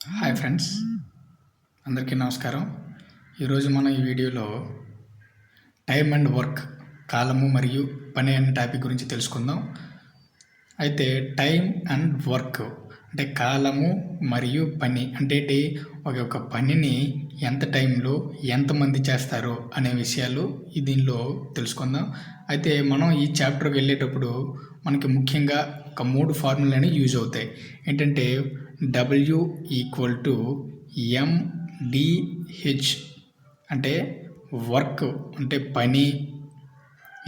Hi friends. అందరికీ నమస్కారం. ఈరోజు మనం ఈ వీడియోలో టైం అండ్ వర్క్ కాలము మరియు పని అనే టాపిక్ గురించి తెలుసుకుందాం. అయితే టైం అండ్ వర్క్ అంటే కాలము మరియు పని అంటే ఒక ఒక పనిని ఎంత టైంలో ఎంతమంది చేస్తారో అనే విషయాలు ఈ దీనిలో తెలుసుకుందాం. అయితే మనం ఈ చాప్టర్కి వెళ్ళేటప్పుడు మనకి ముఖ్యంగా ఒక మూడు ఫార్ములని యూజ్ అవుతాయి. ఏంటంటే డబ్ల్యూ ఈక్వల్ టు ఎండిహెచ్ అంటే వర్క్ అంటే పని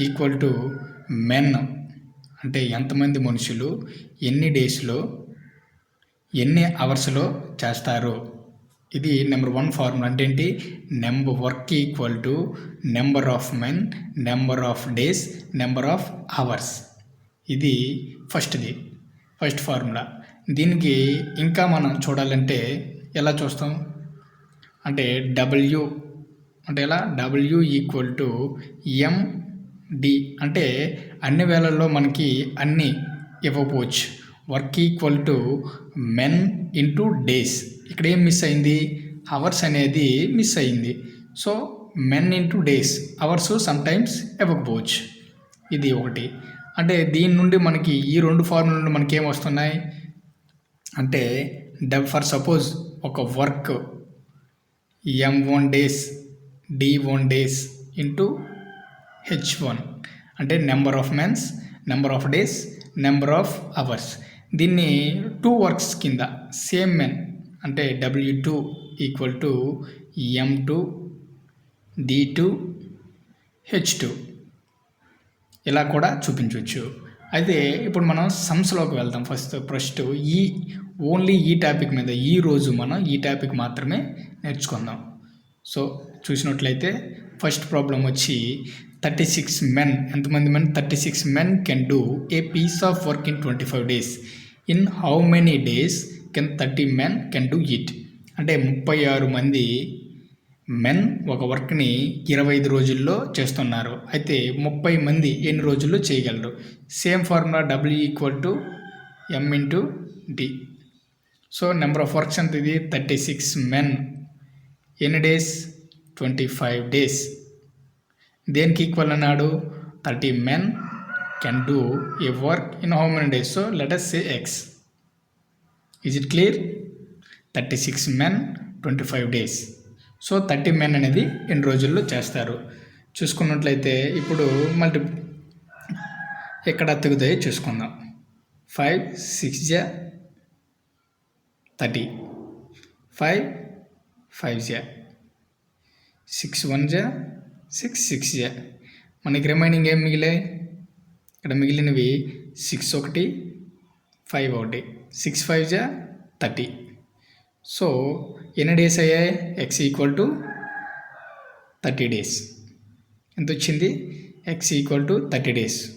ఈక్వల్ టు మెన్ అంటే ఎంతమంది మనుషులు ఎన్ని డేస్లో ఎన్ని అవర్స్లో చేస్తారు? ఇది నెంబర్ వన్ ఫార్ములా. అంటే ఏంటి? Number work equal to number of men number of days number of hours. ఇది ఫస్ట్ది. First formula. దీనికి ఇంకా మనం చూడాలంటే ఎలా చూస్తాం? అంటే డబ్ల్యూ అంటే ఎలా? డబ్ల్యూ ఈక్వల్ టు ఎండి అంటే అన్ని వేళల్లో మనకి అన్ని ఇవ్వకపోవచ్చు. Work equal to men into days ఇక్కడ ఏం మిస్ అయింది? అవర్స్ అనేది మిస్ అయింది. So men into days hours sometimes ఇవ్వకపోవచ్చు. ఇది ఒకటి. అంటే దీని నుండి మనకి ఈ రెండు ఫార్ముల నుండి మనకి ఏం వస్తున్నాయి? అంటే డబ్ ఫర్ సపోజ్ ఒక work M one days D one days into H one. అంటే number of mens number of days number of hours. దీన్ని టూ వర్క్స్ కింద సేమ్ మెన్ అంటే W two equal to M two D two H two. ఇలా కూడా చూపించవచ్చు. అయితే ఇప్పుడు మనం సమ్స్లోకి వెళ్దాం ఫస్ట్. ఫస్ట్ ఈ ఓన్లీ ఈ టాపిక్ మీద ఈ రోజు మనం ఈ టాపిక్ మాత్రమే నేర్చుకుందాం. సో చూసినట్లయితే ఫస్ట్ ప్రాబ్లం వచ్చి థర్టీ సిక్స్ మెన్ ఎంతమంది men thirty six men can do a piece of work in twenty five days in how many days can thirty men can do it అంటే ముప్పై ఆరు మంది men ఒక వర్క్ని ఇరవై ఐదు రోజుల్లో చేస్తున్నారు. అయితే ముప్పై మంది ఎన్ని రోజుల్లో చేయగలరు? Same formula W equal to M into D so number of works ఎంత ఇది థర్టీ సిక్స్ మెన్ ఎన్ని డేస్ ట్వంటీ ఫైవ్ డేస్ దేనికి ఈక్వల్ అన్నాడు? Thirty men can do a work in how many days so let us say X is it clear thirty six men twenty five days so thirty men అనేది ఎన్ని రోజుల్లో చేస్తారు? చూసుకున్నట్లయితే ఇప్పుడు multi ఎక్కడ తగ్గుతాయో చూసుకుందాం. ఫైవ్ సిక్స్ జా థర్టీ. ఫైవ్ ఫైవ్ జా. సిక్స్ వన్ జా సిక్స్ సిక్స్ జా. మనకి రిమైనింగ్ ఏం మిగిలాయి ఇక్కడ మిగిలినవి సిక్స్ ఒకటి ఫైవ్ ఒకటి. సిక్స్ ఫైవ్ జా థర్టీ. సో ఎన్ని డేస్ అయ్యాయి? X equal to thirty days. ఎంత వచ్చింది X equal to thirty days.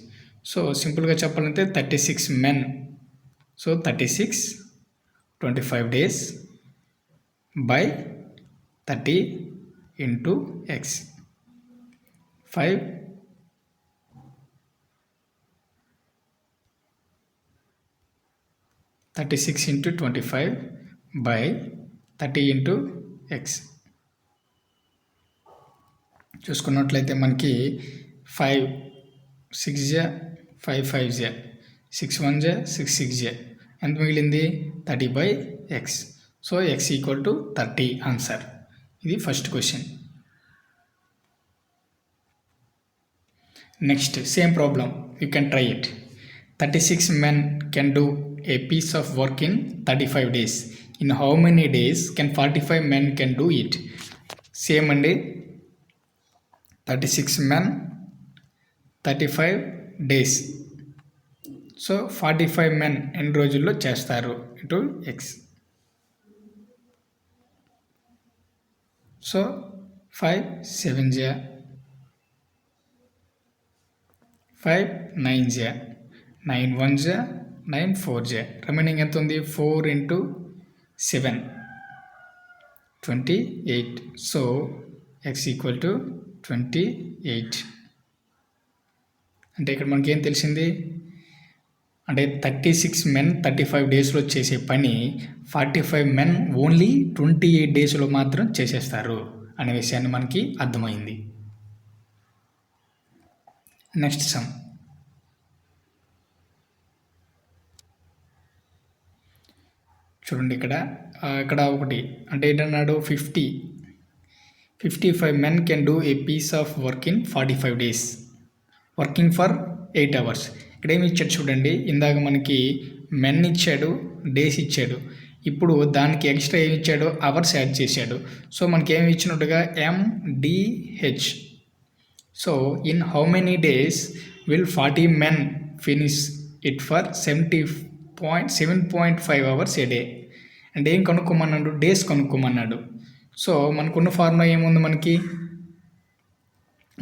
So సింపుల్గా చెప్పాలంటే thirty six men. So thirty six twenty five days by thirty into X five thirty six into twenty five by thirty into X చూసుకున్నట్లయితే మనకి five six జే five five జే six one జే six six జే. ఎంత మిగిలింది? Thirty by X so X equal to thirty answer ఇది first question next same problem you can try it thirty six men can do a piece of work in thirty five days in how many days can forty five men can do it same అండి thirty six men thirty five days so forty five men ఎన్ని రోజుల్లో చేస్తారు. ఇటు X so five seven జా five nine జా nine one జా nine four జే remaining ఎంత ఉంది? Four into seven twenty eight so X equal to twenty eight అంటే ఇక్కడ మనకి ఏం తెలిసింది? అంటే thirty six men thirty five డేస్లో చేసే పని forty five men only twenty eight డేస్లో మాత్రం చేసేస్తారు అనే విషయాన్ని మనకి అర్థమైంది. నెక్స్ట్ సమ్ చూడండి ఇక్కడ. ఇక్కడ ఒకటి. అంటే ఏంటన్నాడు? Fifty fifty five men can do a piece of work in forty five days working for eight hours ఇక్కడ ఏమి ఇచ్చాడు చూడండి. ఇందాక మనకి మెన్ ఇచ్చాడు డేస్ ఇచ్చాడు. ఇప్పుడు దానికి ఎక్స్ట్రా ఏమి ఇచ్చాడు అవర్స్ యాడ్ చేశాడు. సో మనకి ఏమి ఇచ్చినట్టుగా MDH so in how many days will forty men finish it for seventy point seven point five hours a day. అంటే ఏం కనుక్కోమన్నాడు? డేస్ కనుక్కోమన్నాడు. సో మనకున్న ఫార్ములా ఏముంది మనకి?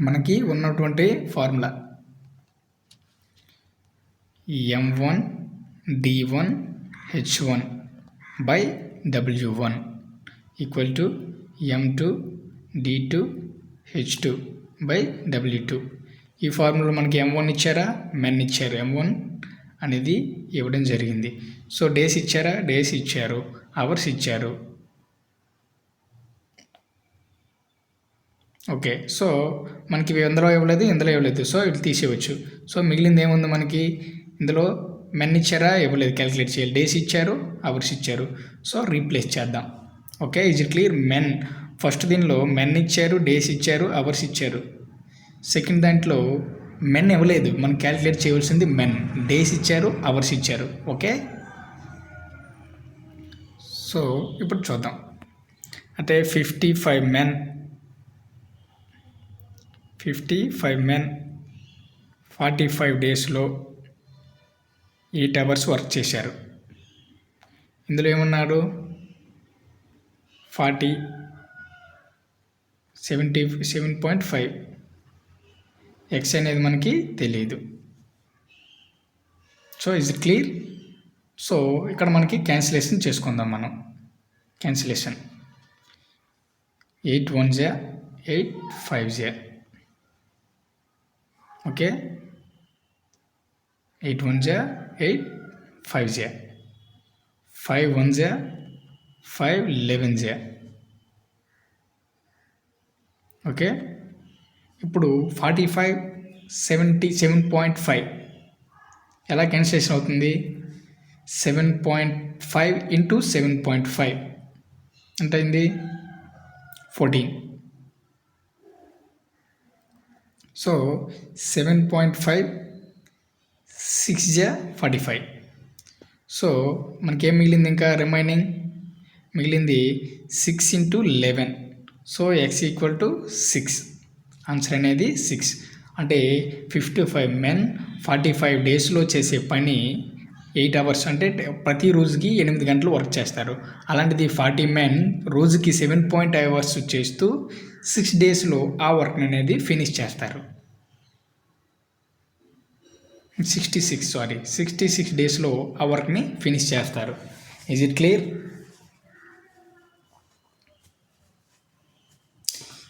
మనకి ఉన్నటువంటి formula. M one D one H one by W one equal to M two D two H two by W two ఈ ఫార్ములా మనకి ఎం వన్ ఇచ్చారా? మెన్ ఇచ్చారు. ఎం వన్ అనేది ఇవ్వడం జరిగింది. సో డేస్ ఇచ్చారా? డేస్ ఇచ్చారు. అవర్స్ ఇచ్చారు. ఓకే సో మనకి ఇవి ఎందులో ఇవ్వలేదు? ఇందులో ఇవ్వలేదు. సో ఇవి తీసేయవచ్చు. సో మిగిలింది ఏముంది మనకి? ఇందులో మెన్ ఇచ్చారా? ఇవ్వలేదు క్యాలిక్యులేట్ చేయాలి. డేస్ ఇచ్చారు అవర్స్ ఇచ్చారు. సో రీప్లేస్ చేద్దాం. Okay is it clear men first దీనిలో మెన్ ఇచ్చారు డేస్ ఇచ్చారు అవర్స్ ఇచ్చారు. సెకండ్ దాంట్లో మెన్ ఇవ్వలేదు మనం క్యాలిక్యులేట్ చేయవలసింది మెన్ డేస్ ఇచ్చారు అవర్స్ ఇచ్చారు. ఓకే సో ఇప్పుడు చూద్దాం. అంటే fifty five men fifty five men forty five డేస్లో ఎయిట్ అవర్స్ వర్క్ చేశారు. ఇందులో ఏమన్నాడు? Forty seventy seven point five X అనేది మనకి తెలియదు so is it clear so ఇక్కడ మనకి క్యాన్సిలేషన్ చేసుకుందాం మనం. క్యాన్సిలేషన్ ఎయిట్ వన్ జే ఎయిట్ ఫైవ్ జే. ఓకే? ఎయిట్ వన్ జే ఎయిట్ ఫైవ్ జే. ఫైవ్ వన్ జే. ఫైవ్ లెవెన్ జే. ఓకే? ఇప్పుడు forty five seventy seven point five. ఎలా క్యాన్సిలేషన్ అవుతుంది? Seven point five into seven point five. ఎంత అయింది fourteen. So seven point five six జా ఫార్టీ ఫైవ్. సో మనకేం మిగిలింది ఇంకా రిమైనింగ్? మిగిలింది six into eleven. So x equal to six. Answer అనేది సిక్స్. అంటే fifty five men forty five డేస్లో చేసే పని ఎయిట్ అవర్స్ అంటే ప్రతి రోజుకి ఎనిమిది గంటలు వర్క్ చేస్తారు. అలాంటిది ఫార్టీ మెన్ రోజుకి సెవెన్ పాయింట్ అవర్స్ చేస్తూ సిక్స్ డేస్లో ఆ వర్క్ అనేది ఫినిష్ చేస్తారు. Sixty six sorry sixty six డేస్లో ఆ వర్క్ని ఫినిష్ చేస్తారు. ఈజ్ ఇట్ క్లియర్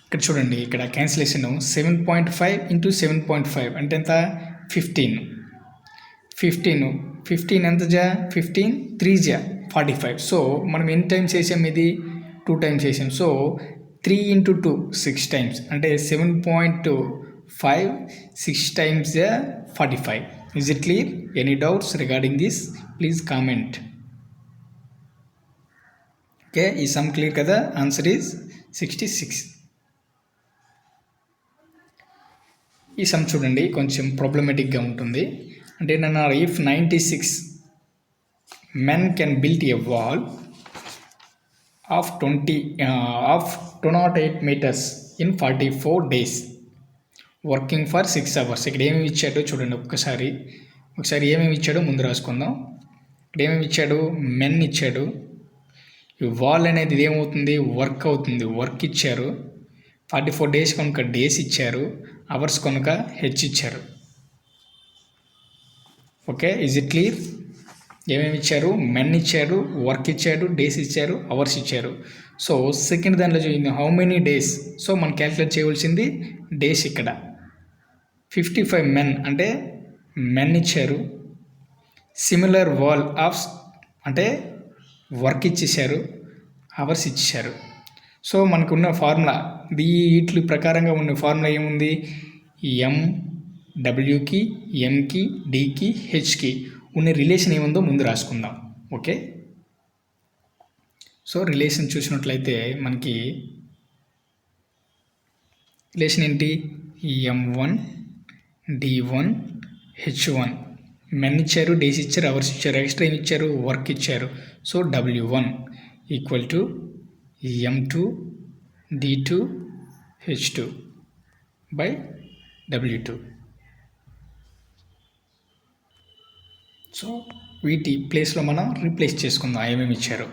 ఇక్కడ చూడండి ఇక్కడ cancellation seven point five into seven point five అంటే ఎంత? ఫిఫ్టీన్ ఫిఫ్టీన్ ఫిఫ్టీన్ ఎంత జా? ఫిఫ్టీన్ త్రీ జా? ఫార్టీ ఫైవ్ సో మనం ఎన్ని టైమ్స్ చేసాం ఇది? టూ టైమ్స్ చేసాం. So three into two six times అంటే seven point five six times forty five is it clear any doubts regarding this please comment okay ఈ sum clear కదా answer is sixty six ఈ sum చూడండి కొంచెం ప్రాబ్లమేటిక్గా ఉంటుంది. అంటే నన్ను if ninety six men can built a wall of twenty of two nought eight meters in forty four days working for six hours. ఇక్కడ ఏమేమి ఇచ్చాడో చూడండి ఒక్కసారి. ఒకసారి ఏమేమి ఇచ్చాడో ముందు రాసుకుందాం. ఇక్కడ ఏమేమి ఇచ్చాడు? మెన్ ఇచ్చాడు. ఈ వాల్ అనేది ఏమవుతుంది? వర్క్ అవుతుంది. వర్క్ ఇచ్చారు. ఫార్టీ ఫోర్ డేస్ కనుక డేస్ ఇచ్చారు. అవర్స్ కనుక హెచ్ ఇచ్చారు. Okay is it clear? ఏమేమి ఇచ్చారు? మెన్ ఇచ్చారు. వర్క్ ఇచ్చాడు డేస్ ఇచ్చారు. అవర్స్ ఇచ్చారు. సో సెకండ్ దాంట్లో చూసింది హౌ మెనీ డేస్? సో మనం క్యాల్కులేట్ చేయవలసింది డేస్ ఇక్కడ. ఫిఫ్టీ ఫైవ్ మెన్ అంటే మెన్ ఇచ్చారు. సిమిలర్ వాల్ ఆఫ్ అంటే వర్క్ ఇచ్చేసారు అవర్స్ ఇచ్చేశారు. సో మనకున్న ఫార్ములా ఈ వీటి ప్రకారంగా ఉన్న ఫార్ములా ఏముంది? ఎం డబ్ల్యూకి ఎంకి డికి హెచ్కి ఉన్న రిలేషన్ ఏముందో ముందు రాసుకుందాం. ఓకే సో రిలేషన్ చూసినట్లయితే మనకి రిలేషన్ ఏంటి? M one D one H one. Men ఇచ్చారు డేస్ ఇచ్చారు అవర్స్ ఇచ్చారు ఎక్స్ట్రా ఏమి ఇచ్చారు వర్క్ ఇచ్చారు. So W one equal to M two D two H two by W two. So వీటి ప్లేస్లో మనం రీప్లేస్ చేసుకుందాం ఏమేమి ఇచ్చారు.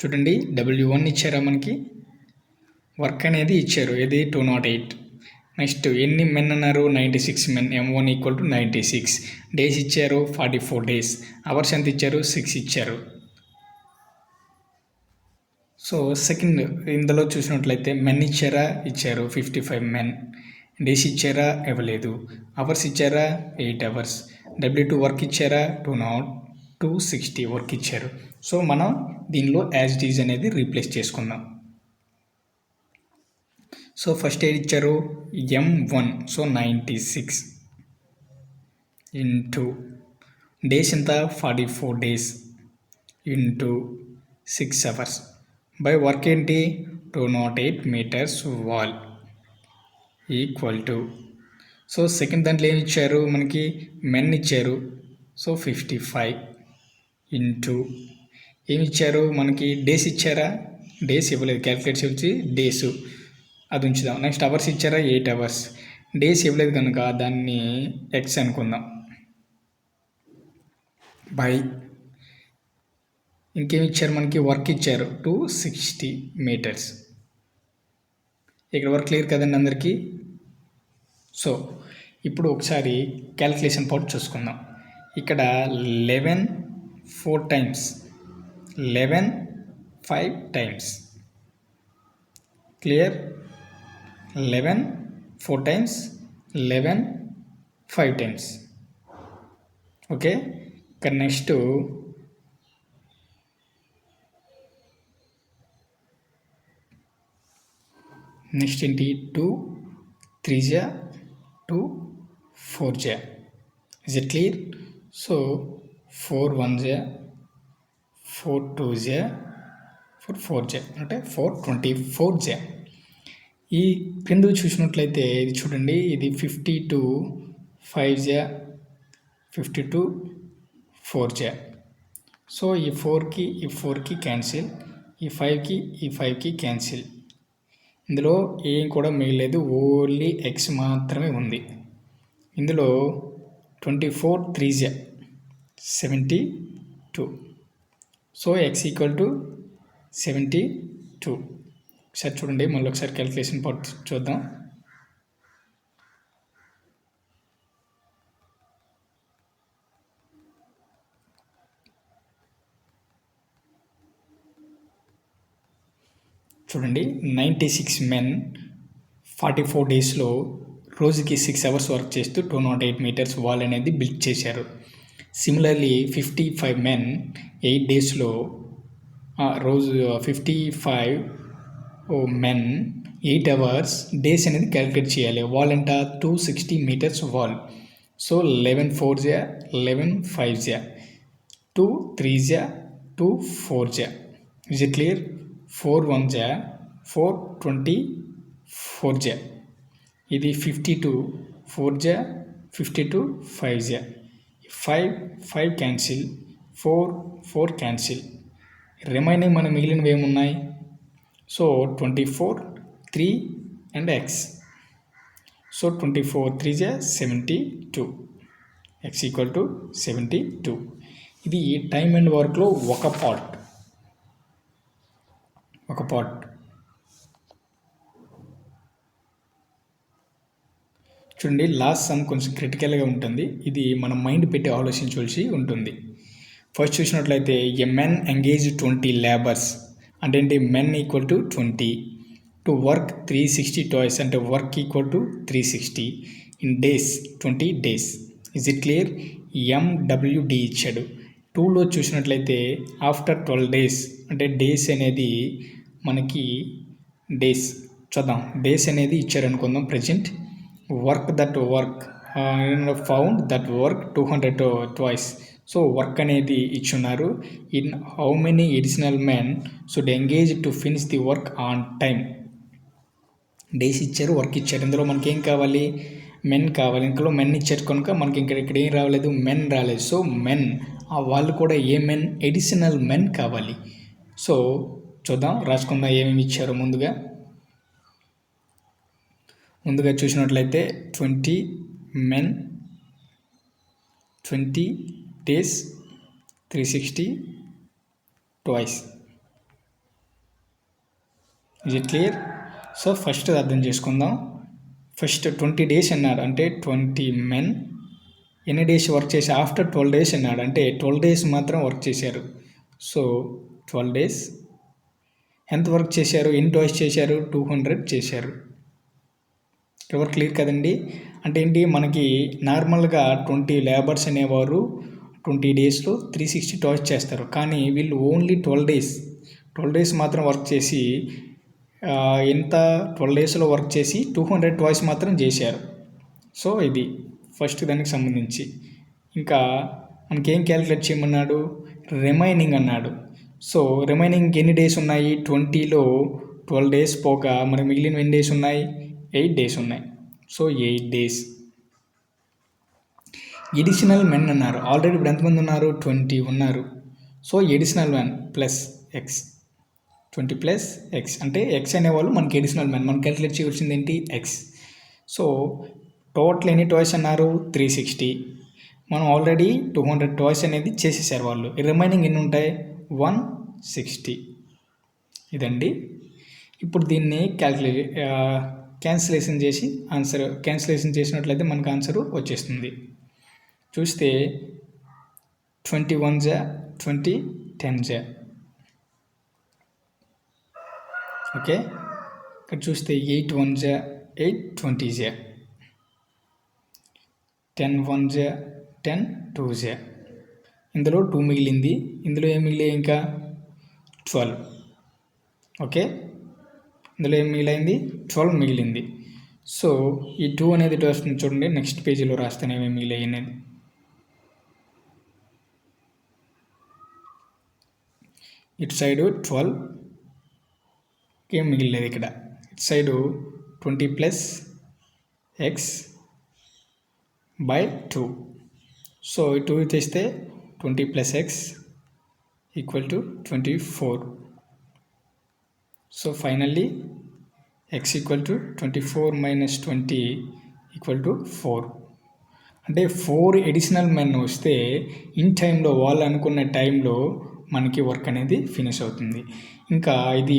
చూడండి డబ్ల్యూ వన్ ఇచ్చారా మనకి? వర్క్ అనేది ఇచ్చారు ఇది టూ నాట్ ఎయిట్. నెక్స్ట్ ఎన్ని మెన్ అన్నారు? Ninety six men M one equal to ninety six days ఇచ్చారు ఫార్టీ ఫోర్ డేస్ అవర్స్ ఎంత ఇచ్చారు? సిక్స్ ఇచ్చారు. సో సెకండ్ ఇందులో చూసినట్లయితే మెన్ ఇచ్చారా? ఇచ్చారు. ఫిఫ్టీ ఫైవ్ మెన్ డేస్ ఇచ్చారా? ఇవ్వలేదు. అవర్స్ ఇచ్చారా? Eight hours W two work ఇచ్చారా? Two not two sixty work ఇచ్చారు. సో మనం దీనిలో యాజ్ డీజ్ అనేది రీప్లేస్ చేసుకుందాం. సో ఫస్ట్ ఏది ఇచ్చారు? M one so ninety six into days ఎంత? Forty four days into six hours by work ఏంటి? Two nought eight meters wall equal to so second దాంట్లో ఏమి ఇచ్చారు? మనకి మెన్ ఇచ్చారు. సో ఫిఫ్టీ ఫైవ్ ఇంటూ ఏమి ఇచ్చారు? మనకి డేస్ ఇచ్చారా? డేస్ ఇవ్వలేదు. క్యాలిక్యులేట్స్ వచ్చి డేస్ అది ఉంచుదాం. నెక్స్ట్ అవర్స్ ఇచ్చారా? ఎయిట్ అవర్స్ డేస్ ఇవ్వలేదు కనుక దాన్ని ఎక్స్ అనుకుందాం. బై ఇంకేమి ఇచ్చారు మనకి? వర్క్ ఇచ్చారు టూ సిక్స్టీ మీటర్స్ ఇక్కడ వర్క్ క్లియర్ కదండి అందరికీ? సో ఇప్పుడు ఒకసారి క్యాల్కులేషన్ పార్ట్ చూసుకుందాం. ఇక్కడ eleven four times eleven five times clear eleven four times eleven five times okay ఇక్కడ నెక్స్ట్ నెక్స్ట్ ఏంటి టూ త్రీ జా టూ ఫోర్ జా is it clear so four one జా ఫోర్ టూ జా ఫోర్ ఫోర్ జా అంటే ఫోర్ ట్వంటీ ఫోర్ జా ఈ క్రింద చూసినట్లయితే ఇది చూడండి ఇది ఫిఫ్టీ టూ ఫైవ్ జా ఫిఫ్టీ టూ ఫోర్ జా సో ఈ ఫోర్కి ఈ ఫోర్కి క్యాన్సిల్ ఈ ఫైవ్కి ఈ ఫైవ్కి క్యాన్సిల్ ఇందులో ఏం కూడా మిగలేదు ఓన్లీ ఎక్స్ మాత్రమే ఉంది. ఇందులో ట్వంటీ ఫోర్ త్రీ జా seventy two so x equal to seventy two ఒకసారి చూడండి మళ్ళీ ఒకసారి క్యాలిక్యులేషన్ పార్ట్ చూద్దాం. చూడండి ninety six men forty four డేస్లో రోజుకి సిక్స్ అవర్స్ వర్క్ చేస్తూ two nought eight meters wall అనేది బిల్డ్ చేశారు. Similarly fifty five men eight డేస్లో రోజు fifty five men eight hours days అనేది క్యాలిక్యులేట్ చేయాలి. వాల్ అంట two sixty meters wall. So eleven four జా లెవెన్ ఫైవ్ జా టూ త్రీ జా టూ ఫోర్ జా. Is it clear four one జా ఫోర్ ట్వంటీ ఫోర్ జా. ఇది ఫిఫ్టీ టూ ఫోర్ జా ఫిఫ్టీ టూ ఫైవ్ జా. Five five cancel four four cancel. Remaining మన మిగిలినవి ఏమున్నాయి? So twenty four three and x so twenty four three జా seventy two x equal to seventy two ఇది time and వర్క్లో ఒక part ఒక పార్ట్ చూడండి లాస్ట్ సమ్ కొంచెం క్రిటికల్గా ఉంటుంది. ఇది మన మైండ్ పెట్టి ఆలోచించవలసి ఉంటుంది. ఫస్ట్ చూసినట్లయితే a men engage twenty labours అంటే ఏంటి men equal to twenty to work three sixty toys అంటే work equal to three sixty in days twenty days is it clear MWD ఇచ్చాడు. టూలో చూసినట్లయితే ఆఫ్టర్ ట్వెల్వ్ డేస్ అంటే days అనేది మనకి days చూద్దాం. డేస్ అనేది ఇచ్చారనుకుందాం. Present work that work found that work two hundred twice so work అనేది ఇచ్చున్నారు. In how many additional men should engage to finish the work on time days ఇచ్చారు work ఇచ్చారు. ఇందులో మనకి ఏం కావాలి? మెన్ కావాలి. ఇందులో మెన్ ఇచ్చారు కనుక మనకి ఇక్కడ ఇక్కడ ఏం రాలేదు? మెన్ రాలేదు. సో మెన్ వాళ్ళు కూడా ఏ మెన్? ఎడిషనల్ మెన్ కావాలి. సో చూద్దాం రాసుకుందాం ఏమేమి ఇచ్చారో ముందుగా. ముందుగా చూసినట్లయితే twenty men twenty days three sixty twice. ఇది క్లియర్ సో ఫస్ట్ అర్థం చేసుకుందాం. ఫస్ట్ ట్వంటీ డేస్ అన్నాడు. అంటే ట్వంటీ మెన్ ఎన్ని డేస్ వర్క్ చేసి ఆఫ్టర్ ట్వెల్వ్ డేస్ అన్నాడు. అంటే ట్వెల్వ్ డేస్ మాత్రం వర్క్ చేశారు. సో ట్వెల్వ్ డేస్ ఎంత వర్క్ చేశారు? ఎన్ని టాయిస్ చేశారు? టూ హండ్రెడ్ చేశారు. ఎవరు క్లియర్ కదండి? అంటే ఏంటి? మనకి నార్మల్గా ట్వంటీ లేబర్స్ అనేవారు. ట్వంటీ డేస్లో త్రీ సిక్స్టీ టాయ్స్ చేస్తారు. కానీ వీళ్ళు only twelve days twelve days మాత్రం వర్క్ చేసి ఎంత ట్వెల్వ్ డేస్లో వర్క్ చేసి టూ హండ్రెడ్ టాయ్స్ మాత్రం చేశారు. సో ఇది ఫస్ట్ దానికి సంబంధించి. ఇంకా మనకేం క్యాలిక్యులేట్ చేయమన్నాడు? రిమైనింగ్ అన్నాడు. సో రిమైనింగ్ ఎన్ని డేస్ ఉన్నాయి? ట్వంటీలో ట్వెల్వ్ డేస్ పోగా మరి మిగిలిన ఎన్ని డేస్ ఉన్నాయి? ఎయిట్ డేస్ ఉన్నాయి. So eight days. Additional men అన్నారు ఆల్రెడీ ఇప్పుడు ఎంతమంది ఉన్నారు? ట్వంటీ ఉన్నారు. So additional men plus x twenty plus x అంటే ఎక్స్ అనేవాళ్ళు మనకి ఎడిషనల్ మెన్. మనం క్యాలిక్యులేట్ చేయవలసింది ఏంటి? ఎక్స్ సో టోటల్ ఎన్ని టాయ్స్ అన్నారు? త్రీ సిక్స్టీ మనం ఆల్రెడీ టూ హండ్రెడ్ టాయ్స్ అనేది చేసేసారు వాళ్ళు. రిమైనింగ్ ఎన్ని ఉంటాయి? వన్ సిక్స్టీ ఇదండి. ఇప్పుడు దీన్ని క్యాల్కులే క్యాన్సిలేషన్ చేసి ఆన్సర్ క్యాన్సిలేషన్ చేసినట్లయితే మనకు ఆన్సర్ వచ్చేస్తుంది. చూస్తే ట్వంటీ వన్ జా ట్వంటీ టెన్ జా. ఓకే? ఇక్కడ చూస్తే ఎయిట్ వన్ జా ఎయిట్ ట్వంటీ జా. టెన్ వన్ జా టెన్ టూ జా. ఇందులో టూ మిగిలింది. ఇందులో ఏం మిగిలి ఇంకా? ట్వెల్వ్. ఓకే? ఇందులో ఏం మిగిలింది ట్వెల్వ్ మిగిలింది. సో ఈ టూ అనేది వస్తుంది చూడండి నెక్స్ట్ పేజీలో రాస్తేనే ఏమేమి మిగిలాయి అనేది. ఇటు సైడు ట్వెల్వ్ ఏం మిగిలేదు ఇక్కడ? ఇటు side twenty plus x by two. So ఈ టూ తెస్తే twenty plus x equal to twenty four. So finally x equal to twenty four minus twenty equal to four. అంటే ఫోర్ ఎడిషనల్ మెన్ వస్తే in టైంలో వాళ్ళు అనుకున్న టైంలో మనకి work అనేది ఫినిష్ అవుతుంది. ఇంకా ఇది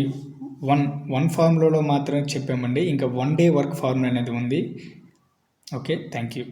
వన్ వన్ ఫార్ములాలో మాత్రమే చెప్పామండి. ఇంకా వన్ డే వర్క్ ఫార్ములా అనేది ఉంది. Okay thank you